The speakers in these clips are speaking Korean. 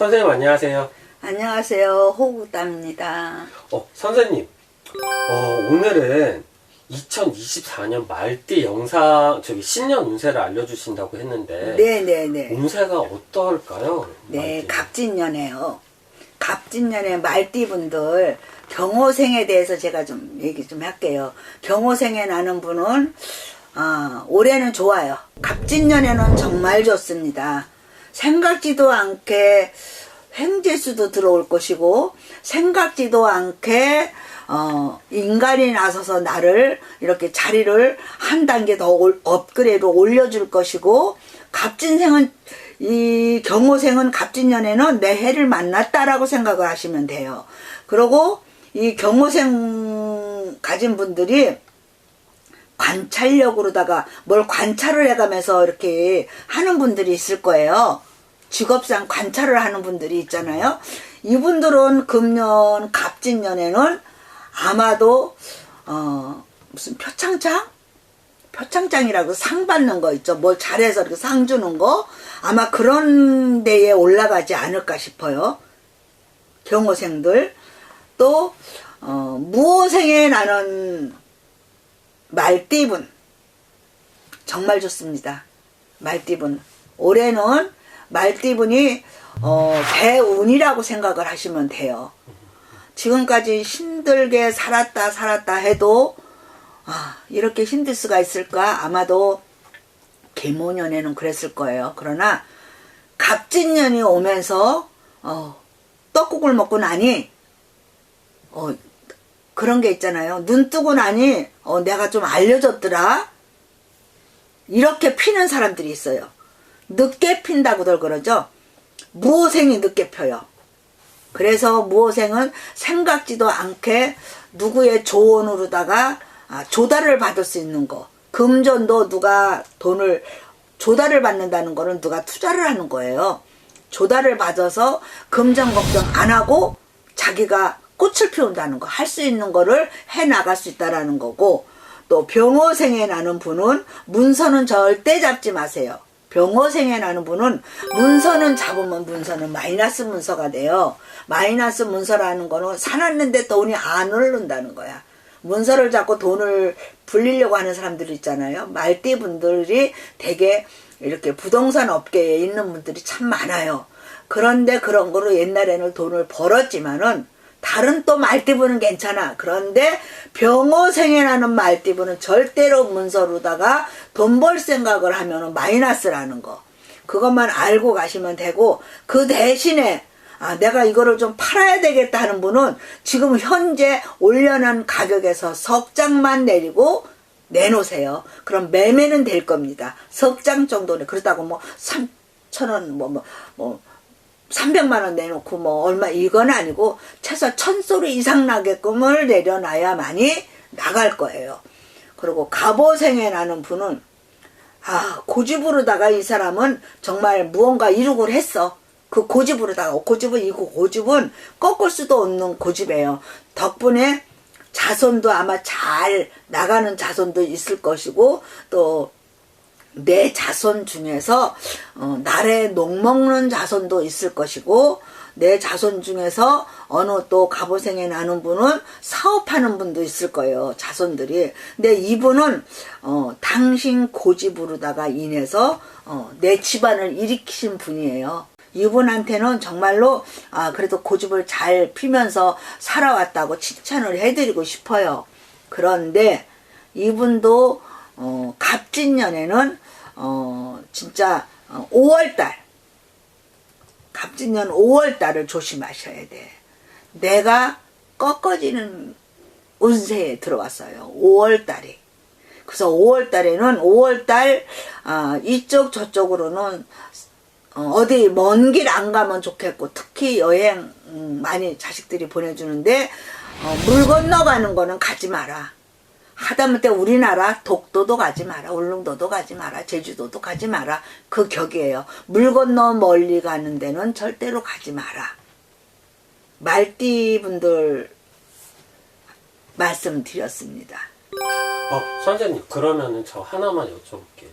선생님 안녕하세요. 안녕하세요. 호구답니다. 어, 선생님. 어, 오늘은 2024년 말띠 영상, 저기 신년 운세를 알려주신다고 했는데. 네네네. 운세가 어떨까요? 네, 말띠? 갑진년에요. 갑진년의 말띠분들 경호생에 대해서 제가 좀 얘기 좀 할게요. 경호생에 나는 분은 아, 올해는 좋아요. 갑진년에는 정말 좋습니다. 생각지도 않게 횡재수도 들어올 것이고 생각지도 않게 어, 인간이 나서서 나를 이렇게 자리를 한 단계 더 올- 업그레이드 올려줄 것이고 갑진생은 이 경호생은 갑진년에는 내 해를 만났다라고 생각을 하시면 돼요. 그리고 이 경호생 가진 분들이 관찰력으로다가 뭘 관찰을 해가면서 이렇게 하는 분들이 있을 거예요. 직업상 관찰을 하는 분들이 있잖아요. 이분들은 금년 갑진년에는 아마도 어 무슨 표창장? 표창장이라고 상 받는 거 있죠. 뭘 잘해서 이렇게 상 주는 거 아마 그런 데에 올라가지 않을까 싶어요. 경호생들 또 어, 무호생에 나는 말띠분 정말 좋습니다. 말띠분 올해는 말띠분이 어, 대운이라고 생각을 하시면 돼요. 지금까지 힘들게 살았다 살았다 해도 아, 이렇게 힘들 수가 있을까? 아마도 계모년에는 그랬을 거예요. 그러나 갑진년이 오면서 어, 떡국을 먹고 나니 어, 그런 게 있잖아요. 눈 뜨고 나니 어, 내가 좀 알려졌더라. 이렇게 피는 사람들이 있어요. 늦게 핀다고들 그러죠. 무호생이 늦게 펴요. 그래서 무호생은 생각지도 않게 누구의 조언으로다가 아, 조달을 받을 수 있는 거. 금전도 누가 돈을 조달을 받는다는 거는 누가 투자를 하는 거예요. 조달을 받아서 금전 걱정 안 하고 자기가 꽃을 피운다는 거, 할 수 있는 거를 해 나갈 수 있다라는 거고, 또 병호생에 나는 분은 문서는 절대 잡지 마세요. 병호생에 나는 분은 문서는 잡으면 문서는 마이너스 문서가 돼요. 마이너스 문서라는 거는 사놨는데 돈이 안 오른다는 거야. 문서를 잡고 돈을 불리려고 하는 사람들 있잖아요. 말띠 분들이 되게 이렇게 부동산 업계에 있는 분들이 참 많아요. 그런데 그런 거로 옛날에는 돈을 벌었지만은 다른 또 말띠분은 괜찮아. 그런데 병호생에 나는 말띠분은 절대로 문서로다가 돈 벌 생각을 하면은 마이너스라는 거. 그것만 알고 가시면 되고 그 대신에 아, 내가 이거를 좀 팔아야 되겠다 하는 분은 지금 현재 올려놓은 가격에서 석 장만 내리고 내놓으세요. 그럼 매매는 될 겁니다. 석 장 정도는 그렇다고 뭐 3천원 뭐 뭐 뭐 300만 원 내놓고 뭐 얼마 이건 아니고 최소 천 소리 이상 나게끔을 내려놔야만이 나갈 거예요. 그리고 갑오생에 나는 분은 아 고집으로다가 이 사람은 정말 무언가 이루고 했어. 그 고집으로다가 고집은 이고 고집은 꺾을 수도 없는 고집이에요. 덕분에 자손도 아마 잘 나가는 자손도 있을 것이고 또 내 자손 중에서 어, 나래 녹 먹는 자손도 있을 것이고 내 자손 중에서 어느 또 갑오생에 나는 분은 사업하는 분도 있을 거예요 자손들이. 근데 이분은 어, 당신 고집으로다가 인해서 어, 내 집안을 일으키신 분이에요. 이분한테는 정말로 아 그래도 고집을 잘 피면서 살아왔다고 칭찬을 해드리고 싶어요. 그런데 이분도 어, 갑진년에는 어, 진짜 어, 5월달 갑진년 5월달을 조심하셔야 돼. 내가 꺾어지는 운세에 들어왔어요. 5월달이. 그래서 5월달에는 5월달 아, 이쪽 저쪽으로는 어, 어디 먼 길 안 가면 좋겠고 특히 여행 음, 많이 자식들이 보내주는데 어, 물 건너가는 거는 가지 마라. 하다못해 우리나라 독도도 가지 마라. 울릉도도 가지 마라. 제주도도 가지 마라. 그 격이에요. 물 건너 멀리 가는 데는 절대로 가지 마라. 말띠 분들 말씀드렸습니다. 어, 선생님, 그러면은 저 하나만 여쭤볼게요.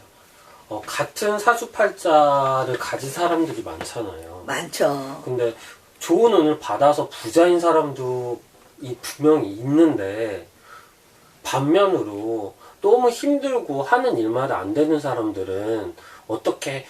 어, 같은 사주팔자를 가진 사람들이 많잖아요. 많죠. 근데 좋은 운을 받아서 부자인 사람도 이 분명히 있는데 반면으로 너무 힘들고 하는 일마다 안 되는 사람들은 어떻게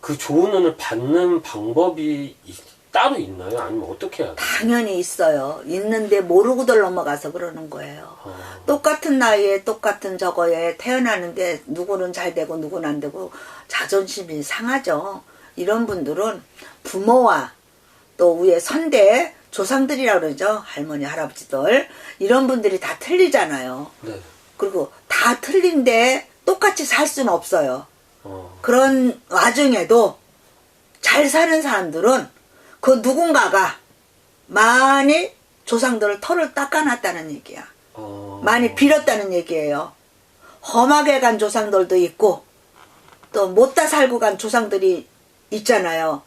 그 좋은 운을 받는 방법이 이- 따로 있나요? 아니면 어떻게 해야 돼요? 당연히 있어요. 있는데 모르고들 넘어가서 그러는 거예요. 어, 똑같은 나이에 똑같은 저거에 태어나는데 누구는 잘 되고 누구는 안 되고 자존심이 상하죠. 이런 분들은 부모와 또 위에 선대 조상들이라 그러죠. 할머니 할아버지들 이런 분들이 다 틀리잖아요. 네. 그리고 다 틀린데 똑같이 살 수는 없어요. 어, 그런 와중에도 잘 사는 사람들은 그 누군가가 많이 조상들을 털을 닦아놨다는 얘기야. 어, 많이 빌었다는 얘기예요. 험하게 간 조상들도 있고 또 못다 살고 간 조상들이 있잖아요.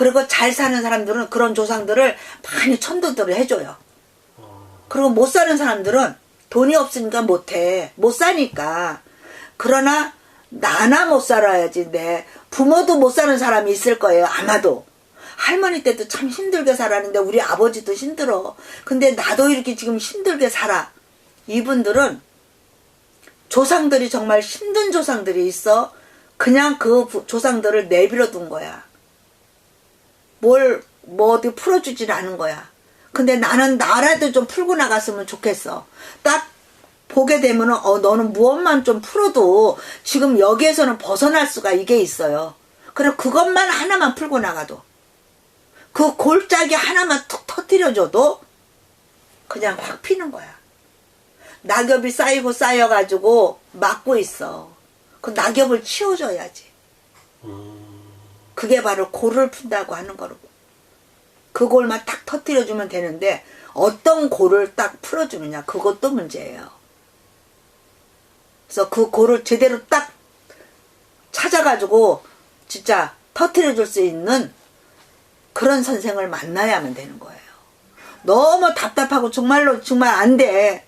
그리고 잘 사는 사람들은 그런 조상들을 많이 천도들을 해줘요. 그리고 못 사는 사람들은 돈이 없으니까 못해. 못 사니까. 그러나 나나 못 살아야지. 내 부모도 못 사는 사람이 있을 거예요. 아마도. 할머니 때도 참 힘들게 살았는데 우리 아버지도 힘들어. 근데 나도 이렇게 지금 힘들게 살아. 이분들은 조상들이 정말 힘든 조상들이 있어. 그냥 그 부- 조상들을 내버려 둔 거야. 뭘, 뭐 어디 풀어주질 않은 거야. 근데 나는 나라도 좀 풀고 나갔으면 좋겠어. 딱 보게 되면은, 어, 너는 무엇만 좀 풀어도 지금 여기에서는 벗어날 수가 이게 있어요. 그래, 그것만 하나만 풀고 나가도. 그 골짜기 하나만 툭 터뜨려줘도 그냥 확 피는 거야. 낙엽이 쌓이고 쌓여가지고 막고 있어. 그 낙엽을 치워줘야지. 그게 바로 골을 푼다고 하는 거고. 그 골만 딱 터뜨려주면 되는데 어떤 골을 딱 풀어주느냐 그것도 문제예요. 그래서 그 골을 제대로 딱 찾아가지고 진짜 터뜨려줄 수 있는 그런 선생을 만나야만 되는 거예요. 너무 답답하고 정말로 정말 안 돼.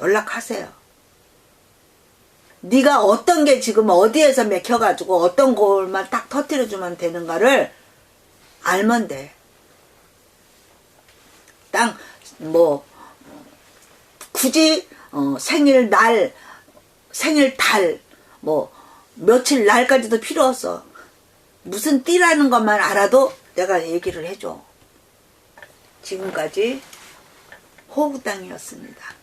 연락하세요. 네가 어떤 게 지금 어디에서 맥혀가지고 어떤 골만 딱 터뜨려주면 되는가를 알면 돼. 땅, 뭐, 굳이, 어, 생일 날, 생일 달, 뭐, 며칠 날까지도 필요 없어. 무슨 띠라는 것만 알아도 내가 얘기를 해줘. 지금까지 호구땅이었습니다.